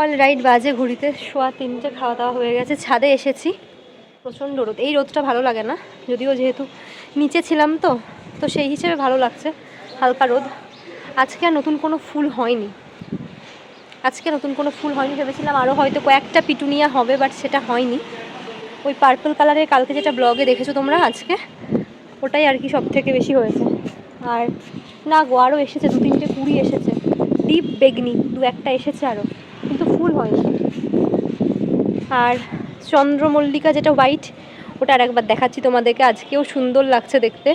All right বাজে ঘুরিতে শোয়া তিনটে, খাওয়া দাওয়া হয়ে গেছে, ছাদে এসেছি। প্রচণ্ড রোদ, এই রোদটা ভালো লাগে না, যদিও যেহেতু নিচে ছিলাম তো তো সেই হিসেবে ভালো লাগছে, হালকা রোদ। আজকে আর নতুন কোনো ফুল হয়নি। আজকে নতুন কোনো ফুল হয়নি ভেবেছিলাম আরও হয়তো কয়েকটা পিটুনিয়া হবে বাট সেটা হয়নি। ওই পার্পল কালারের কালকে যেটা ব্লগে দেখেছ তোমরা আজকে, ওটাই আর কি সব থেকে বেশি হয়েছে। আর না গো আরও এসেছে, দু তিনটে কুড়ি এসেছে। ডিপ বেগনি দু একটা এসেছে আরও ফুল হয়নি। আর চন্দ্রমল্লিকা যেটা হোয়াইট ওটা আর একবার দেখাচ্ছি তোমাদেরকে। আজকেও সুন্দর লাগছে দেখতে।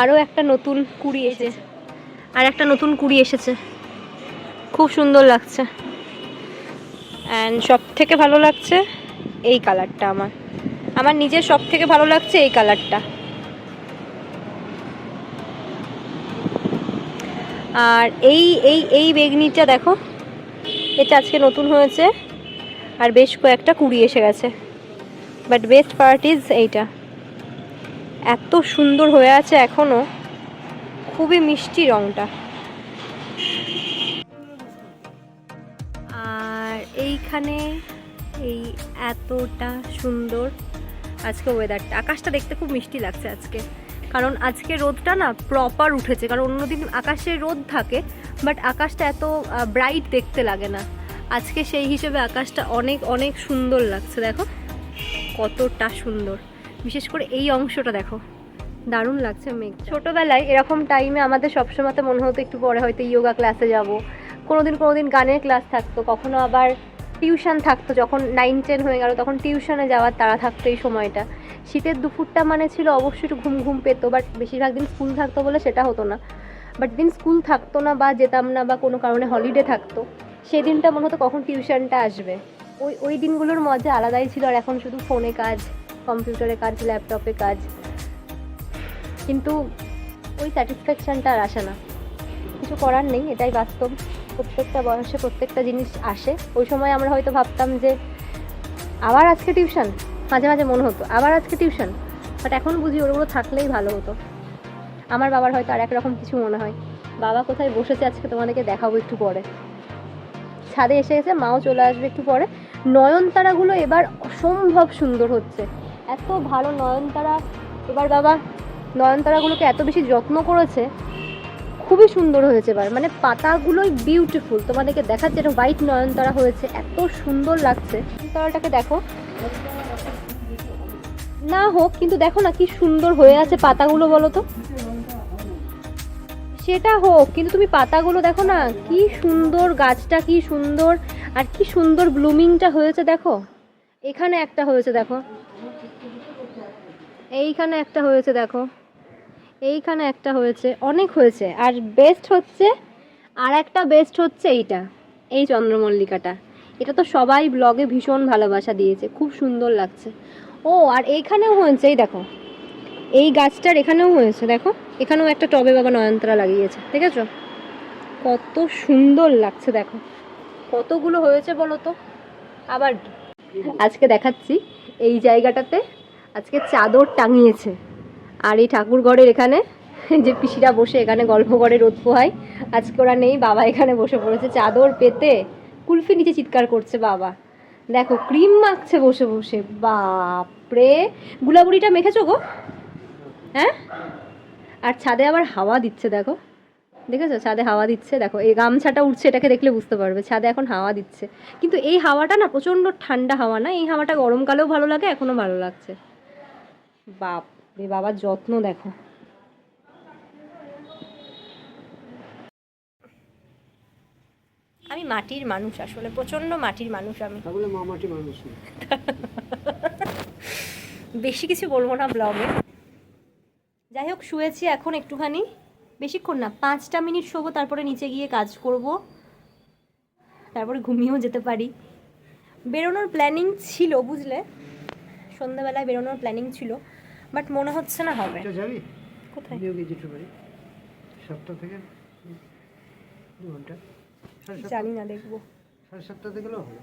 আরও একটা নতুন কুড়ি এসেছে। আর একটা নতুন কুড়ি এসেছে। খুব সুন্দর লাগছে। অ্যান্ড সব থেকে ভালো লাগছে এই কালারটা আমার। আমার নিজের সব থেকে ভালো লাগছে এই কালারটা আর এই এই এই বেগনিটা দেখো। এটা আজকে নতুন হয়েছে আর বেশ কয়েকটা কুড়ি এসে গেছে। বাট বেস্ট পার্ট ইজ এইটা। এত সুন্দর হয়ে আছে এখনও খুবই মিষ্টি রঙটা আর এইখানে এই এতটা সুন্দর আজকে ওয়েদারটা আকাশটা দেখতে খুব মিষ্টি লাগছে আজকে। কারণ আজকে রোদটা না প্রপার উঠেছে। কারণ অন্যদিন আকাশে রোদ থাকে বাট আকাশটা এত ব্রাইট দেখতে লাগে না। আজকে সেই হিসেবে আকাশটা অনেক অনেক সুন্দর লাগছে, দেখো। কতটা সুন্দর। বিশেষ করে এই অংশটা দেখো। দারুণ লাগছে মেঘ। ছোটোবেলায় এরকম টাইমে আমাদের সবসময়তে মনে হতো একটু পরে হয়তো ইয়োগা ক্লাসে যাব। কোনো দিন কোনো দিন গানের ক্লাস থাকতো, কখনো আবার টিউশন থাকতো, যখন নাইন টেন হয়ে গেল, তখন টিউশনে যাওয়ার তাড়া থাকতো এই সময়টা। শীতের দুপুরটা মানে ছিল অবশ্যই একটু ঘুম ঘুম পেতো বাট বেশিরভাগ দিন স্কুল থাকতো বলে সেটা হতো না। বাট দিন স্কুল থাকতো না বা যেতাম না বা কোনো কারণে হলিডে থাকতো সেই দিনটা মনে হতো কখন টিউশনটা আসবে। ওই ওই দিনগুলোর মজা আলাদাই ছিল আর এখন শুধু ফোনে কাজ কম্পিউটারে কাজ ল্যাপটপে কাজ। কিন্তু ওই স্যাটিসফ্যাকশানটা আর আসে না। কিছু করার নেই, এটাই বাস্তব। প্রত্যেকটা বয়সে প্রত্যেকটা জিনিস আসে। ওই সময় আমরা হয়তো ভাবতাম যে, আবার আজকে টিউশন মাঝে মাঝে মনে হতো, আবার আজকে টিউশন বাট এখন বুঝি ওগুলো থাকলেই ভালো হতো। আমার বাবার হয়তো আর একরকম কিছু মনে হয়। বাবা কোথায় বসেছে আজকে তোমাদেরকে দেখাবো একটু পরে। ছাদে এসে গেছে, মাও চলে আসবে একটু পরে। নয়নতারাগুলো এবার অসম্ভব সুন্দর হচ্ছে। এত ভালো নয়নতারা। এবার বাবা, নয়নতারাগুলোকে এত বেশি যত্ন করেছে, খুবই সুন্দর হয়েছে এবার। মানে পাতাগুলোই বিউটিফুল তোমাদেরকে দেখাচ্ছে এটা হোয়াইট নয়নতারা হয়েছে। এত সুন্দর লাগছে। নয়নতারাটাকে দেখো। না হোক, কিন্তু দেখো না কি সুন্দর হয়ে আছে পাতাগুলো বলো তো। সেটা হোক, কিন্তু তুমি পাতাগুলো দেখো না, কি সুন্দর গাছটা, কি সুন্দর, আর কি সুন্দর ব্লুমিংটা হয়েছে দেখো। এখানে একটা হয়েছে দেখো। এইখানে একটা হয়েছে দেখো। এইখানে একটা হয়েছে, অনেক হয়েছে। আর বেস্ট হচ্ছে, আর একটা বেস্ট হচ্ছে এইটা, এই চন্দ্রমল্লিকাটা। এটা তো সবাই ব্লগে ভীষণ ভালোবাসা দিয়েছে, খুব সুন্দর লাগছে। ও, আর এইখানেও হয়েছে, এই দেখো। এই গাছটার এখানেও হয়েছে, দেখো। এখানেও একটা টবে বাবা নয়নতারা লাগিয়েছে, ঠিক আছে? কত সুন্দর লাগছে, দেখো। কতগুলো হয়েছে বলো তো? আবার আজকে দেখাচ্ছি, এই জায়গাটাতে আজকে চাদর টাঙিয়েছে। আর এই ঠাকুর ঘরের এখানে যে পিসিরা বসে এখানে গল্প করে রোদ পোহায়, আজকে ওরা নেই, বাবা এখানে বসে পড়েছে। চাদর পেতে কুলফি নিচে চিৎকার করছে বাবা। দেখো, ক্রিম মাখছে বসে বসে, বাপরে। গুলাবুড়িটা মেখেছো গো? হ্যাঁ? আর ছাদে আবার হাওয়া দিচ্ছে দেখো। দেখেছ? ছাদে হাওয়া দিচ্ছে দেখো। এই গামছাটা উঠছে এটাকে দেখলে বুঝতে পারবে। ছাদে এখন হাওয়া দিচ্ছে। কিন্তু এই হাওয়াটা না প্রচণ্ড ঠান্ডা হাওয়া না? এই হাওয়াটা গরমকালেও ভালো লাগে এখনও ভালো লাগছে। বাপ রে বাবার যত্ন দেখো। আমি মাটির মানুষ আসলে প্রচণ্ড মাটির মানুষ আমি। মামাটি মানুষ বেশি কিছু বলব না ব্লগে। যাই হোক শুয়েছি এখন একটুখানি। বেশিক্ষণ না পাঁচটা মিনিট শোবো তারপরে নিচে গিয়ে কাজ করব। তারপরে ঘুমিয়েও যেতে পারি। বেরোনোর প্ল্যানিং ছিল বুঝলে? সন্ধ্যাবেলায় বেরোনোর প্ল্যানিং ছিল বাট মনে হচ্ছে না হবে। কোথায়? থেকে দু ঘণ্টা। জানি না দেখব। সাড়ে সাতটাতে গেলেও হবে।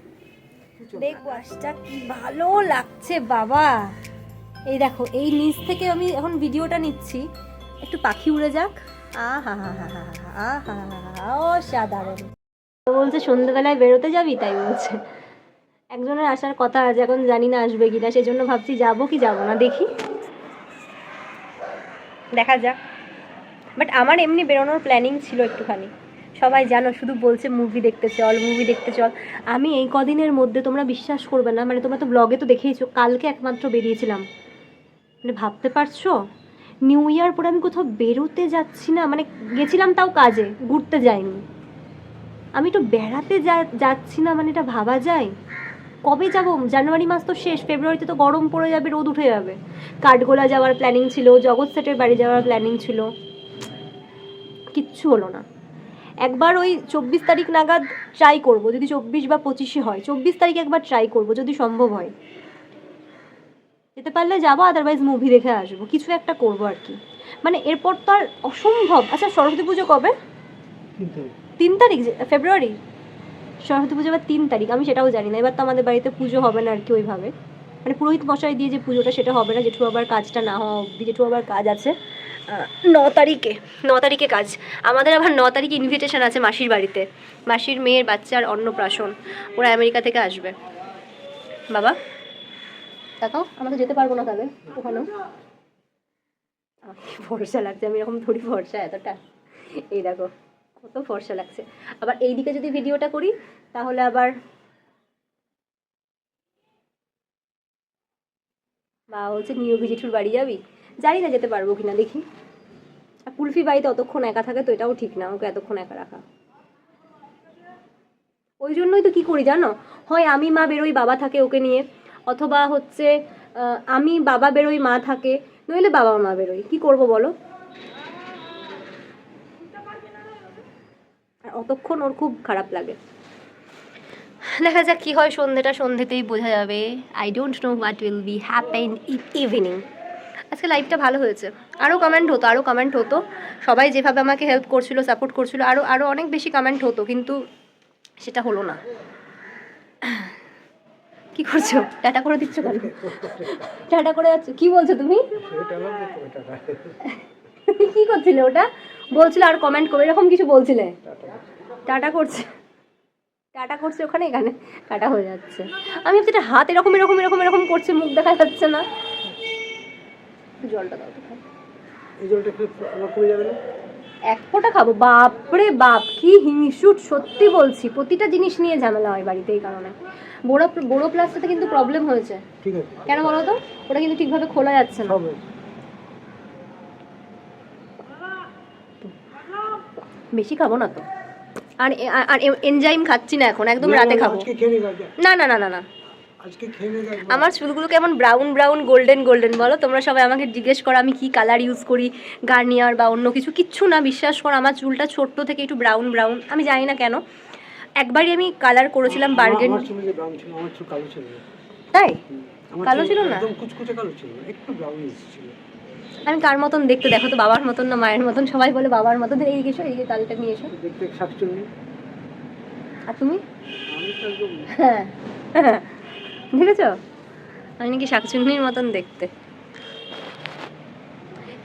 দেখব আশটা কি ভালো লাগছে বাবা। এই দেখো, এই নিচ থেকে আমি এখন ভিডিওটা নিচ্ছি। একটু পাখি উড়ে যাক। আহা বলছে, সন্ধ্যেবেলায় বেরোতে যাবি? তাই বলছে। একজনের আসার কথা আছে এখন জানি না আসবে কিনা সেই জন্য ভাবছি, যাব কি যাব না, দেখি। দেখা যাক। বাট আমার এমনি বেরোনোর প্ল্যানিং ছিল একটুখানি। সবাই জানো, শুধু বলছে, মুভি দেখতে চল, মুভি দেখতে চল। আমি এই কদিনের মধ্যে তোমরা বিশ্বাস করবে না মানে তোমরা তো ব্লগে তো দেখেইছো, কালকে একমাত্র বেরিয়েছিলাম। মানে ভাবতে পারছ? নিউ ইয়ার পরে আমি কোথাও বেরোতে যাচ্ছি না মানে গেছিলাম তাও কাজে, ঘুরতে যাইনি। আমি একটু বেড়াতে যাচ্ছি না মানে এটা ভাবা যায়? কবে যাব? জানুয়ারি মাস তো শেষ ফেব্রুয়ারিতে তো গরম পড়ে যাবে, রোদ উঠে যাবে। কাঠগোলা যাওয়ার প্ল্যানিং ছিল, জগৎ সেটের বাড়ি যাওয়ার প্ল্যানিং ছিল। কিচ্ছু হলো না। একবার ওই চব্বিশ তারিখ নাগাদ ট্রাই করব, যদি চব্বিশ বা পঁচিশে হয়। চব্বিশ তারিখ একবার ট্রাই করব, যদি সম্ভব হয়। যেতে পারলে যাব আদারওয়াইজ মুভি দেখে আসব। কিছু একটা করব আর কি। মানে এরপর তো আর অসম্ভব। আচ্ছা সরস্বতী পুজো কবে? তিন তারিখ। ফেব্রুয়ারি? সরস্বতী পুজো এবার তিন তারিখ আমি সেটাও জানি না। এবার তো আমাদের বাড়িতে পুজো হবে না আর কি ওইভাবে। মানে পুরোহিত মশাই দিয়ে যে পুজোটা সেটা হবে না। জেঠু আবার কাজটা না হওয়া অবধি। জেঠু আবার কাজ আছে ন তারিখে। ন তারিখে কাজ। আমাদের আবার ন তারিখে ইনভিটেশন আছে মাসির বাড়িতে। মাসির মেয়ের বাচ্চার অন্নপ্রাশন। ওরা আমেরিকা থেকে আসবে। বাবা? তাকাও, আমরা তো যেতে পারব না তাহলে, ওখানেও। আমার কি ভরসা লাগছে, আমি এরকম থোড়ি ভরসা এতটা। এই দেখো, কত ফর্সা লাগছে। আবার এই দিকে যদি ভিডিওটা করি, তাহলে আবার বা বলছে নিয়োগী জেঠুর বাড়ি যাবি? জানি না যেতে পারব কিনা, দেখি। আর কুলফি বাড়িতে অতক্ষণ একা থাকে তো এটাও ঠিক না, ওকে এতক্ষণ একা রাখা। ওই জন্যই তো কি করি জানো? হয় আমি, মা বেরোই, বাবা থাকে ওকে নিয়ে। অথবা হচ্ছে আমি বাবা বেরোই, মা থাকে, নইলে বাবা মা বেরোই কি করব বলো? অতক্ষণ ওর খুব খারাপ লাগে। দেখা যাক কি হয় সন্ধ্যেটা, সন্ধ্যেতেই বোঝা যাবে। I don't know what will be happen evening আজকে লাইফটা ভালো হয়েছে। আরও কমেন্ট হতো আরও কমেন্ট হতো। সবাই যেভাবে আমাকে হেল্প করছিল সাপোর্ট করছিল আরও আরও অনেক বেশি কমেন্ট হতো, কিন্তু সেটা হলো না। কি করছ? টাটা করে দিচ্ছ কেন? টাটা করে যাচ্ছ? কি বলছো তুমি? কি করছিলে ওটা? বলছিলে আর কমেন্ট করবে এরকম কিছু বলছিলে? টাটা করছে। টাটা করছে ওখানে এখানে। টাটা হয়ে যাচ্ছে। আমি ভাবছি এটা হাত এরকম এরকম এরকম এরকম করছে মুখ দেখা যাচ্ছে না। জলটা দাও তো এই জলটা একটু আমার যাবে না? এক ফোঁটা খাব। বাপরে বাপ কি হিংসুট সত্যি বলছি। প্রতিটা জিনিস নিয়ে ঝামেলা হয় বাড়িতে এই কারণে। বড় প্লাসটাতে কিন্তু প্রবলেম হয়েছে। ঠিক আছে। কেন বলো তো ওটা কিন্তু ঠিকভাবে খোলা যাচ্ছে না। বেশি খাব না তো। আর আর- এনজাইম খাচ্ছি না এখন একদম রাতে খাব। না না না না না। আমার চুলগুলো কেমন ব্রাউন ব্রাউন গোল্ডেন গোল্ডেন বলো? তোমরা সবাই আমাকে জিজ্ঞেস করো আমি কি কালার ইউজ করি? গার্নিয়ার বা অন্য কিছু? কিচ্ছু না বিশ্বাস করো আমার চুলটা ছোট্ট থেকে একটু ব্রাউন ব্রাউন আমি জানি না কেন। একবারই আমি কালার করেছিলাম বার্গেন তাই? কালো ছিল না? একদম কুচকুচে কালো ছিল একটু ছিল। আমি কার মতন দেখতে? দেখো তো বাবার মতন না মায়ের মতন সবাই বলে বাবার মতন। এইদিকে এসো এইদিকে তালটা নিয়ে এসো। দেখতে শাকচুন্নি আর তুমি? হ্যাঁ। দেখেছ? আমি নাকি শাকচুন্নির মতন দেখতে।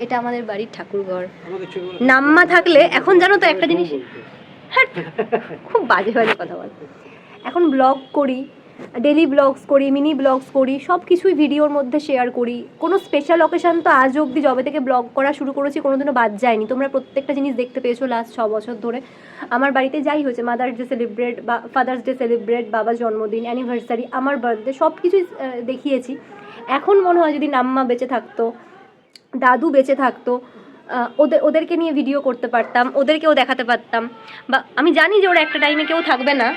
এটা আমাদের বাড়ির ঠাকুর ঘর নাম্মা থাকলে এখন জানো তো একটা জিনিস। খুব বাজে বাজে কথা বল। এখন ব্লগ করি ডেলি ব্লগস করি মিনি ব্লগস করি সব কিছুই ভিডিওর মধ্যে শেয়ার করি। কোনো স্পেশাল অকেশান তো আজ অবধি জবে থেকে ব্লগ করা শুরু করেছি, কোনোদিনও বাদ যায়নি। তোমরা প্রত্যেকটা জিনিস দেখতে পেয়েছ লাস্ট ছ বছর ধরে। আমার বাড়িতে যাই হয়েছে মাদার্স ডে সেলিব্রেট বা ফাদার্স ডে সেলিব্রেট বাবার জন্মদিন অ্যানিভার্সারি আমার বার্থডে সব কিছুই দেখিয়েছি। এখন মনে হয় যদি নাম্মা বেঁচে থাকতো, দাদু বেঁচে থাকতো ওদের ওদেরকে নিয়ে ভিডিও করতে পারতাম, ওদেরকেও দেখাতে পারতাম। বা আমি জানি যে ওরা একটা টাইমে কেউ থাকবে না।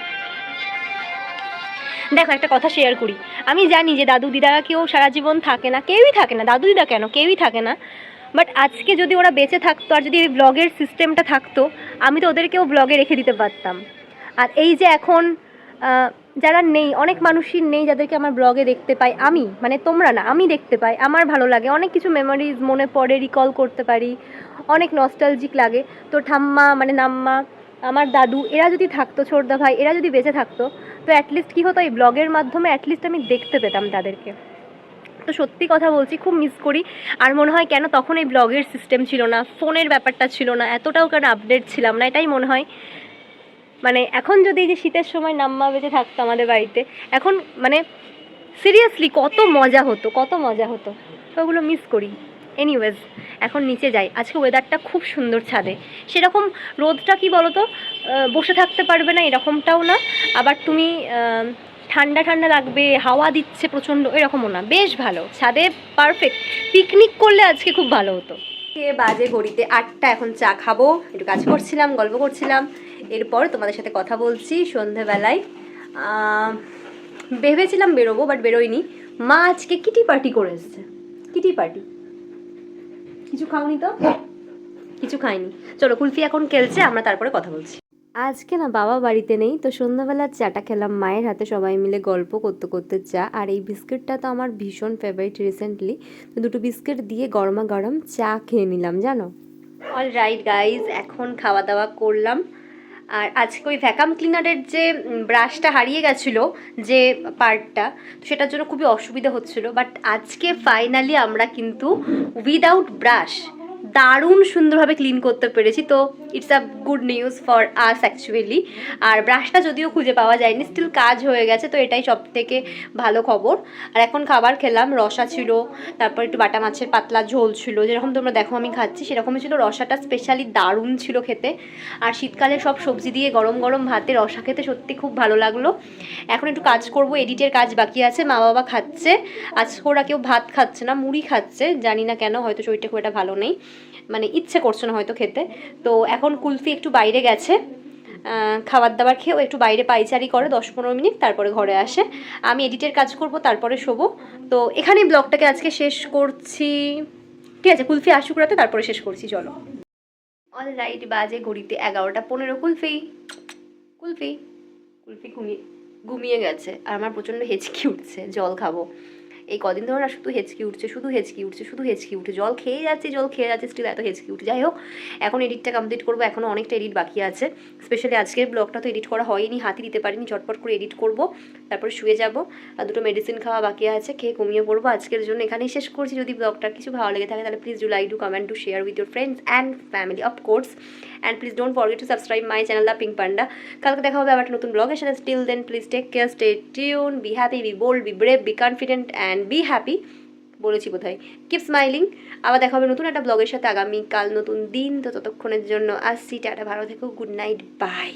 দেখো, একটা কথা শেয়ার করি। আমি জানি যে দাদু দিদারা কেউ সারা জীবন থাকে না, কেউই থাকে না। দাদু দিদা কেন? কেউই থাকে না। বাট আজকে যদি ওরা বেঁচে থাকতো আর যদি এই ব্লগের সিস্টেমটা থাকতো, আমি তো ওদেরকেও ব্লগে রেখে দিতে পারতাম। আর এই যে এখন যারা নেই, অনেক মানুষই নেই যাদেরকে আমার ব্লগে দেখতে পাই, আমি। মানে তোমরা না, আমি দেখতে পাই, আমার ভালো লাগে। অনেক কিছু মেমোরিজ মনে পড়ে রিকল করতে পারি। অনেক নস্টালজিক লাগে। তো ঠাম্মা মানে নাম্মা, আমার দাদু, এরা যদি থাকতো, ছোটদা ভাই, এরা যদি বেঁচে থাকতো, তো অ্যাটলিস্ট কী হতো, এই ব্লগের মাধ্যমে অ্যাটলিস্ট আমি দেখতে পেতাম তাদেরকে। তো সত্যি কথা বলছি, খুব মিস করি। আর মনে হয় কেন তখন এই ব্লগের সিস্টেম ছিল না ফোনের ব্যাপারটা ছিল না, এতটাও কেন আপডেট ছিলাম না, এটাই মনে হয়। মানে এখন যদি যে শীতের সময় নাম্মা বেঁচে থাকতো আমাদের বাড়িতে, এখন মানে সিরিয়াসলি কত মজা হতো, কত মজা হতো। ওগুলো মিস করি। এনিওয়েজ এখন নিচে যাই। আজকে ওয়েদারটা খুব সুন্দর ছাদে। সেরকম রোদটা কি বলো তো বসে থাকতে পারবে না, এরকমটাও না। আবার তুমি ঠান্ডা ঠান্ডা লাগবে, হাওয়া দিচ্ছে প্রচণ্ড, এরকমও না। বেশ ভালো। ছাদে পারফেক্ট পিকনিক করলে আজকে খুব ভালো হতো। বাজে ঘড়িতে আটটা, এখন চা খাব। একটু কাজ করছিলাম, গল্প করছিলাম। এরপর তোমাদের সাথে কথা বলছি সন্ধেবেলায়। ভেবেছিলাম বেরোবো বাট বেরোয়নি মা আজকে কিটি পার্টি করে এসছে। কিটি পার্টি কিছু খাওনি তো? কিছু খাইনি। চলো কুলফি এখন খেলছে আমরা তারপরে কথা বলছি। আজকে না বাবা বাড়িতে নেই তো সন্ধ্যাবেলা চাটা খেলাম মায়ের হাতে সবাই মিলে গল্প করতে করতে চা। আর এই বিস্কিটটা তো আমার ভীষণ ফেভারিট রিসেন্টলি তো দুটো বিস্কিট দিয়ে গরমা গরম চা খেয়ে নিলাম জানো? অল রাইট গাইজ এখন খাওয়া দাওয়া করলাম। আর আজকে ওই ভ্যাকাম ক্লিনারের যে ব্রাশটা হারিয়ে গেছিল, যে পার্টটা তো সেটার জন্য খুবই অসুবিধা হচ্ছিল। বাট আজকে ফাইনালি আমরা কিন্তু উইদাউট ব্রাশ দারুণ সুন্দরভাবে ক্লিন করতে পেরেছি। তো it's a good news for us actually আর ব্রাশটা যদিও খুঁজে পাওয়া যায়নি স্টিল কাজ হয়ে গেছে, তো এটাই সব থেকে ভালো খবর। আর এখন খাবার খেলাম, রসা ছিল, তারপর একটু বাটা মাছের পাতলা ঝোল ছিল, যেরকম তোমরা দেখো আমি খাচ্ছি, সেরকমই ছিল। রসাটা স্পেশালি দারুণ ছিল খেতে। আর শীতকালে সব সবজি দিয়ে গরম গরম ভাতে রসা খেতে সত্যি খুব ভালো লাগল। এখন একটু কাজ করব, এডিটের কাজ বাকি আছে, মা বাবা খাচ্ছে। আজকে ওরা কেউ ভাত খাচ্ছে না, মুড়ি খাচ্ছে, জানি না কেন, হয়তো শরীরটা খুব একটা ভালো নেই। মানে ইচ্ছে করছে না হয়তো খেতে। তো এখন কুলফি একটু বাইরে গেছে। খাবার দাবার খেয়েও একটু বাইরে পাইচারি করে দশ পনেরো মিনিট, তারপরে ঘরে আসে। আমি এডিটের কাজ করব, তারপরে শোবো। তো এখানেই ব্লগটাকে আজকে শেষ করছি। ঠিক আছে, কুলফি আসুক রাতে, তারপরে শেষ করছি, চলো। অল রাইট বাজে ঘড়িতে এগারোটা পনেরো, কুলফি। কুলফি। কুলফি ঘুমিয়ে ঘুমিয়ে গেছে। আর আমার প্রচণ্ড হেঁচকি উঠছে, জল খাব। এই কদিন ধরে শুধু হেঁচকি উঠছে, শুধু হেঁচকি উঠছে, শুধু হেঁচকি উঠছে জল খেয়ে যাচ্ছে, জল খেয়ে যাচ্ছে স্টিল এত হেঁচকি উঠছে যাই হোক, এখন এডিটটা কমপ্লিট করব এখনও অনেকটা এডিট বাকি আছে। স্পেশালি আজকের ব্লগটা তো এডিট করা হয়নি হাতে দিতে পারিনি চটপট করে এডিট করব, তারপর শুয়ে যাব, আর দুটো মেডিসিন খাওয়া বাকি আছে, খেয়ে ঘুমিয়ে পড়ব। আজকের জন্য এখানেই শেষ করছি। যদি ব্লগটার কিছু ভালো লেগে থাকে, তাহলে please do like do comment to share with your friends and family of course and please don't forget to subscribe my channel the pink panda কালকে দেখা হবে আবার একটা নতুন ব্লগের সাথে। Still then please take care stay tune be happy be bold be brave be confident and be happy বলেছি বোধ হয় কিপ স্মাইলিং আবার দেখা হবে নতুন একটা ব্লগের সাথে। আগামীকাল নতুন দিন। তো ততক্ষণের জন্য আসছি। টাটা, ভালো থেকো গুড নাইট বাই